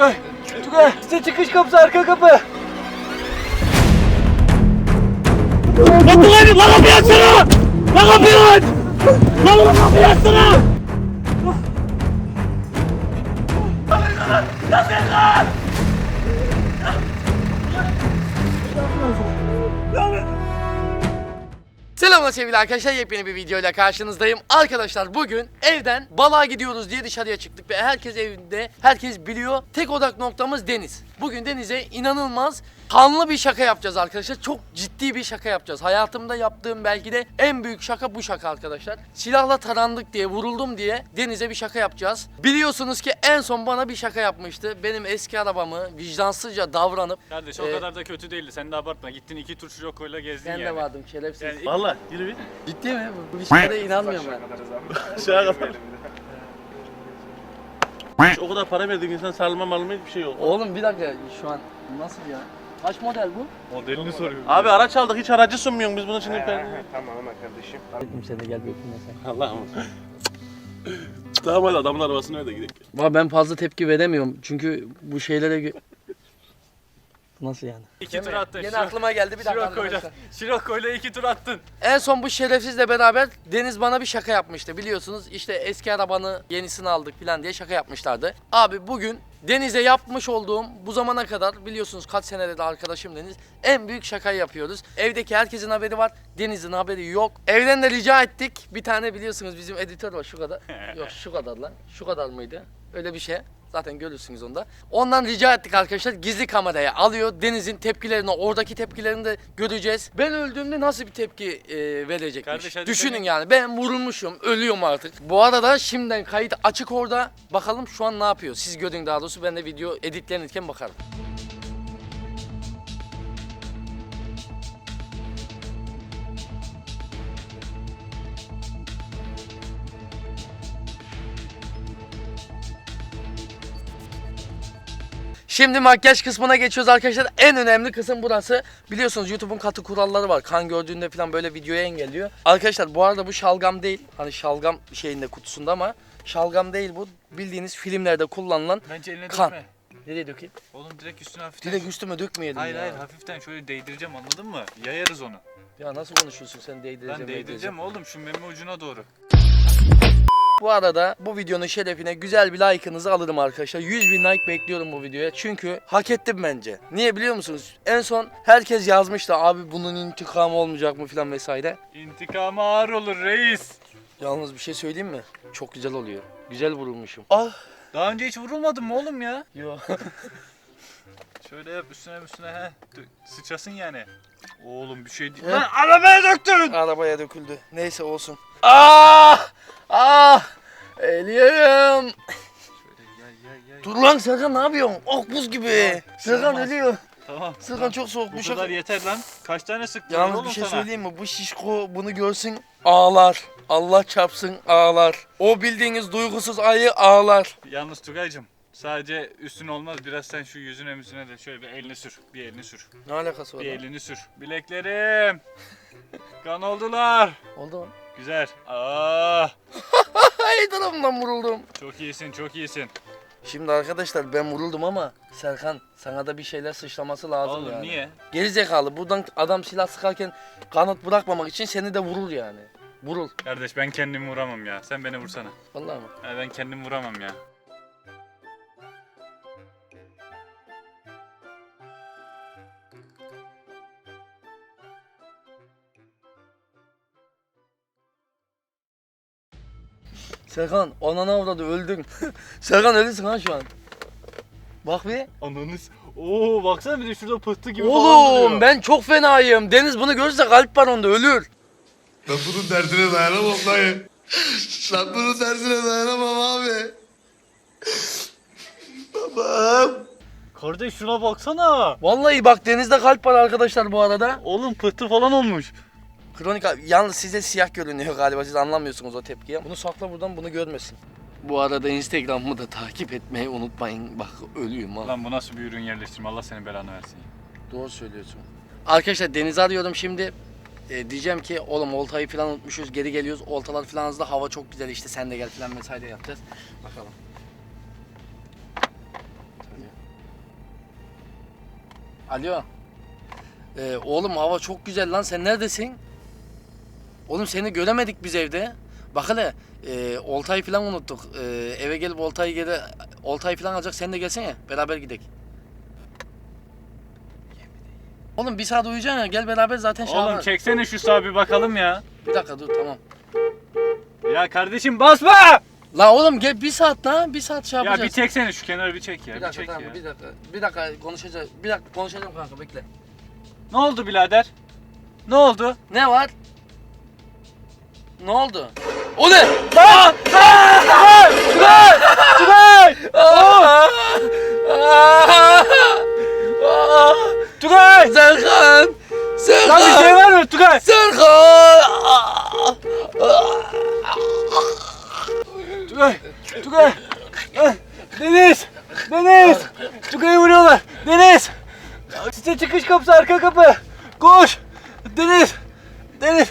Tugay. Tugay. İşte çıkış kapısı arka kapı. Lan Tugay lan kapıyı açsana! Lan kapıyı aç! Lan lan kapıyı açsana! Selamlar sevgili arkadaşlar yepyeni bir videoyla karşınızdayım. Arkadaşlar bugün evden balığa gidiyoruz diye dışarıya çıktık ve herkes evinde, herkes biliyor. Tek odak noktamız deniz. Bugün denize inanılmaz kanlı bir şaka yapacağız arkadaşlar. Çok ciddi bir şaka yapacağız. Hayatımda yaptığım belki de en büyük şaka bu şaka arkadaşlar. Silahla tarandık diye, vuruldum diye denize bir şaka yapacağız. Biliyorsunuz ki en son bana bir şaka yapmıştı. Benim eski arabamı vicdansızca davranıp Kardeş o kadar da kötü değildi. Sen de abartma. Gittin iki tur Şiroko'yla gezdin ben yani. de vardım şerefsiz. Yani Valla yürü bir. Ciddi mi? Bu bir şakada inanmıyorum ben. Aşağı kadar. Hiç o kadar para verdiğin insan sarılma malma hiçbir şey yok. Oğlum bir dakika şu an nasıl ya? Kaç model bu? Modelini soruyorum. Abi araç aldık hiç aracı sunmuyorsun biz bunu şimdi per... Dedim seni gel bir öpeyim sen. Allah'ım. tamam hadi adamın arabasını ver de gidelim. Valla ben fazla tepki veremiyorum çünkü bu şeylere gö- Nasıl yani? İki tur attın. Yine Şiro- aklıma geldi bir dakika Şiroko'yla, arkadaşlar. Şiroko'yla iki tur attın. En son bu şerefsizle beraber Deniz bana bir şaka yapmıştı biliyorsunuz. İşte eski arabanı yenisini aldık falan diye şaka yapmışlardı. Abi bugün Deniz'e yapmış olduğum bu zamana kadar biliyorsunuz kaç senedir de arkadaşım Deniz en büyük şakayı yapıyoruz. Evdeki herkesin haberi var. Deniz'in haberi yok. Evden de rica ettik. Bir tane biliyorsunuz bizim editör var şu kadar. Yok şu kadar lan. Şu kadar mıydı? Öyle bir şey. Zaten görürsünüz onda. Ondan rica ettik arkadaşlar gizli kameraya alıyor. Deniz'in tepkilerini, oradaki tepkilerini de göreceğiz. Ben öldüğümde nasıl bir tepki e, verecekmiş. Kardeş, hadi Düşünün senin- yani ben vurulmuşum, ölüyorum artık. Bu arada şimdiden kayıt açık orada. Bakalım şu an ne yapıyor. Siz görün daha doğrusu ben de video editlenirken bakarım. Şimdi makyaj kısmına geçiyoruz arkadaşlar. En önemli kısım burası. Biliyorsunuz YouTube'un katı kuralları var. Kan gördüğünde falan böyle videoyu engelliyor. Arkadaşlar bu arada bu şalgam değil. Hani şalgam şeyinde kutusunda ama şalgam değil bu. Bildiğiniz filmlerde kullanılan Bence eline Kan. dökme. Nereye dökeyim? Oğlum direkt üstüne hafiften. Direkt üstüme dökmeyelim Hayır ya. hayır hafiften şöyle değdireceğim anladın mı? Yayarız onu. Ya nasıl konuşuyorsun sen değdireceğim, Ben değdireceğim. değdireceğim oğlum şu meme ucuna doğru. Bu arada bu videonun şerefine güzel bir like'ınızı alırım arkadaşlar. 100 bin like bekliyorum bu videoya. Çünkü hak ettim bence. Niye biliyor musunuz? En son herkes yazmıştı abi bunun intikamı olmayacak mı falan vesaire. İntikamı ağır olur reis. Yalnız bir şey söyleyeyim mi? Çok güzel oluyor. Güzel vurulmuşum. Ah. Daha önce hiç vurulmadın mı oğlum ya? Yo. Şöyle yap üstüne üstüne he. Sıçasın yani. Oğlum bir şey değil. Lan arabaya döktün. Arabaya döküldü. Neyse olsun. Ah! Ah! Eliyorum. Gel gel gel. Dur lan Serkan ne yapıyorsun? Oh buz gibi. Serkan olmaz. ölüyor. Tamam. Serkan çok soğuk. Bu Bu kadar şaka. yeter lan. Kaç tane sıktın Yalnız oğlum bir şey sana? söyleyeyim mi? Bu şişko bunu görsün ağlar. Allah çarpsın ağlar. O bildiğiniz duygusuz ayı ağlar. Yalnız Tugay'cım sadece üstün olmaz. Biraz sen şu yüzüne müzüne de şöyle bir elini sür. Bir elini sür. Ne alakası var? Bir lan? elini sür. Bileklerim. Kan oldular. Oldu mu? Güzel. Aa, Ay tarafından vuruldum. çok iyisin, çok iyisin. Şimdi arkadaşlar ben vuruldum ama Serkan sana da bir şeyler sıçraması lazım Oğlum yani. niye? Geri zekalı buradan adam silah sıkarken kanıt bırakmamak için seni de vurur yani. Vurul. Kardeş ben kendimi vuramam ya. Sen beni vursana. Vallahi mı? Ya ben kendimi vuramam ya. Serkan anana avradı öldün. Serkan ölüsün ha şu an. Bak bir. Ananız. Oo baksana bir de şurada pıhtı gibi falan Oğlum ben çok fenayım. Deniz bunu görürse kalp var onda ölür. Ben bunun derdine dayanamam dayı. Ben bunun derdine dayanamam abi. Babam. Kardeş şuna baksana. Vallahi bak denizde kalp var arkadaşlar bu arada. Oğlum pıhtı falan olmuş. Kronik yalnız size siyah görünüyor galiba siz anlamıyorsunuz o tepkiyi. Bunu sakla buradan bunu görmesin. Bu arada Instagram'ımı da takip etmeyi unutmayın. Bak ölüyüm ha. Lan bu nasıl bir ürün yerleştirme Allah senin belanı versin. Doğru söylüyorsun. Arkadaşlar denize arıyorum şimdi. E, diyeceğim ki oğlum oltayı falan unutmuşuz geri geliyoruz. Oltalar falan hızlı hava çok güzel işte sen de gel falan vesaire yapacağız. Bakalım. Alo. Ee, oğlum hava çok güzel lan sen neredesin? Oğlum seni göremedik biz evde. Bak hele e, oltayı falan unuttuk. E, eve gelip oltayı gele, oltayı falan alacak sen de gelsene beraber gidelim. Oğlum bir saat uyuyacaksın ya gel beraber zaten şey Oğlum çeksene şu sağa bir bakalım ya. Bir dakika dur tamam. Ya kardeşim basma! La oğlum gel bir saat la bir saat şey Ya yapacağız. bir çeksene şu kenarı bir çek ya. Bir Bir, dakika çek tamam ya. bir dakika. Bir dakika konuşacağız. Bir dakika konuşacağım kanka bekle. Ne oldu birader? Ne oldu? Ne var? Ne oldu? O ne? Lan! Tugay! Tugay! Tugay! Serkan! Lan bir şey Serkan! var mı Tugay? Serkan! Tugay. Tugay. Deniz. Deniz. Tugay'ı vuruyorlar. Deniz. Site çıkış kapısı arka kapı. Koş. Deniz. Deniz.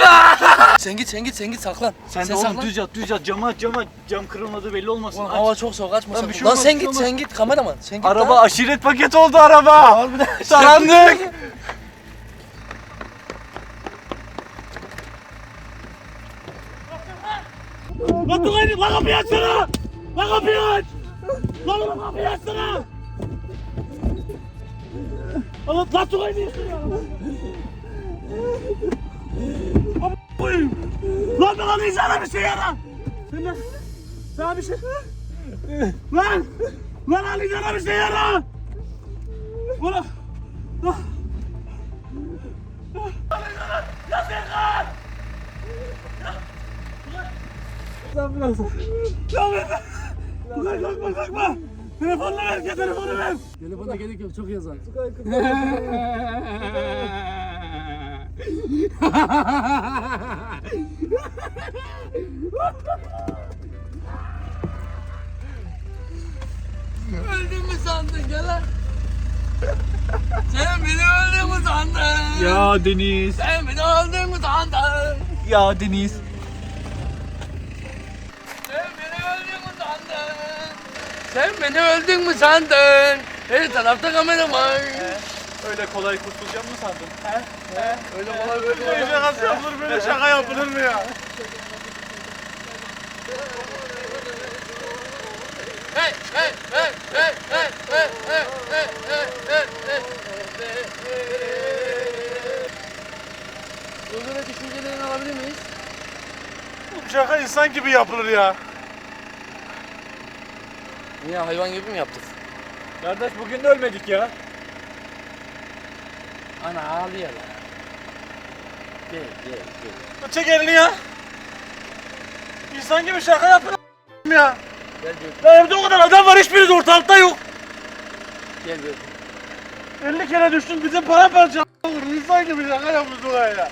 Sen git sen git sen git saklan. Sen, de saklan. oğlum düz yat düz yat cama aç cama. Cam kırılmadı belli olmasın. Ulan Aç. hava çok soğuk açma Lan bir şey Lan olmaz, sen bir şey git olmaz. sen git kameraman sen git Araba lan. aşiret paket oldu araba. Harbiden. Tarandık. Lan Tugay lan kapıyı açsana. Lan kapıyı aç. Lan lan kapıyı açsana. Lan lan Tugay niye ya? Lan ben Ali sana bir şey yara. Sen de- Sana bir şey. Lan! Lan Ali sana bir şey yara. Ulan! Tugay kalkma kalkma! Telefonunu ver, telefonu ver! Telefona gerek yok çok yazar. Öldün mü sandın gel lan? Sen beni öldün mü sandın? Ya Deniz! Sen beni öldün mü sandın? Ya Deniz! Sen beni öldün mü sandın? Sen beni öldün mü sandın? Her tarafta kamera var. Öyle kolay kurtulacağım mı sandın? He? Öyle kolay böyle Böyle şakası yapılır böyle şaka yapılır mı ya? Hey hey hey hey hey hey hey hey hey hey hey Duygu ve düşüncelerini alabilir miyiz? Bu şaka insan gibi yapılır ya. Niye hayvan gibi mi yaptık? Kardeş bugün de ölmedik ya. Ana ağlıyor lan. Gel gel gel. Çek elini ya. İnsan gibi şaka yapılır ya. Gel gel. Ya evde o kadar adam var hiçbiri ortalıkta yok. Gel gel. 50 kere düştün bizim paramparça olur. İnsan gibi şaka yapılır ya.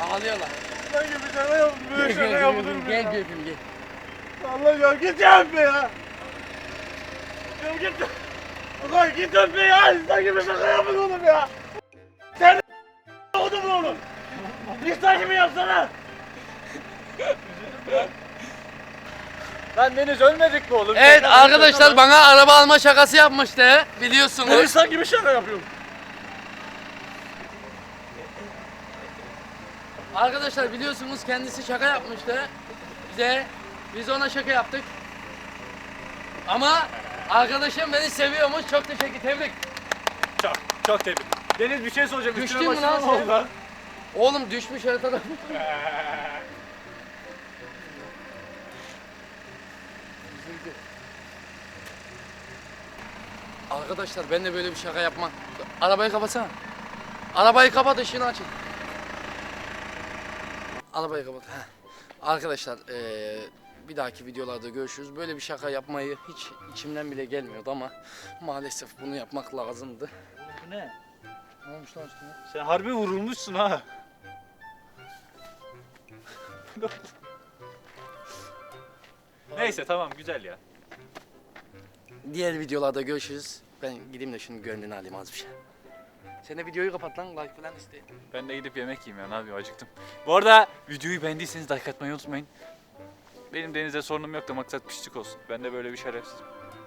Ağlıyorlar. İnsan gibi şaka yapılır. Böyle şaka yapılır mı Gel ya? gel gel. Allah ya git ya öpme ya. Ya git. Ulan git öpme ya. İnsan gibi şaka yapın oğlum ya. Mu oğlum? İnsan gibi yapsana. Lan Deniz ölmedik mi oğlum? Evet Şaka arkadaşlar yapıyorsun bana araba alma şakası yapmıştı Ben biliyorsunuz. insan gibi şaka yapıyorum. Arkadaşlar biliyorsunuz kendisi şaka yapmıştı bize. Biz ona şaka yaptık. Ama arkadaşım beni seviyormuş. Çok teşekkür tebrik. Çok, çok tebrik. Deniz bir şey soracağım. Düştün Üstüne mü başına lan ne sen? oldu lan? Oğlum düşmüş her taraf. Arkadaşlar ben de böyle bir şaka yapmam. Arabayı kapatsana. Arabayı kapat ışığını açın. Arabayı kapat. Heh. Arkadaşlar eee, bir dahaki videolarda görüşürüz. Böyle bir şaka yapmayı hiç içimden bile gelmiyordu ama maalesef bunu yapmak lazımdı. Bu ne? Ne olmuş lan üstüne? Sen harbi vurulmuşsun ha. Neyse tamam güzel ya. Diğer videolarda görüşürüz. Ben gideyim de şunun gönlünü alayım az bir şey. Sen de videoyu kapat lan like falan iste. Ben de gidip yemek yiyeyim ya ne yapayım acıktım. Bu arada videoyu beğendiyseniz like atmayı unutmayın. Benim denize sorunum yok da maksat pişlik olsun. Ben de böyle bir şerefsizim.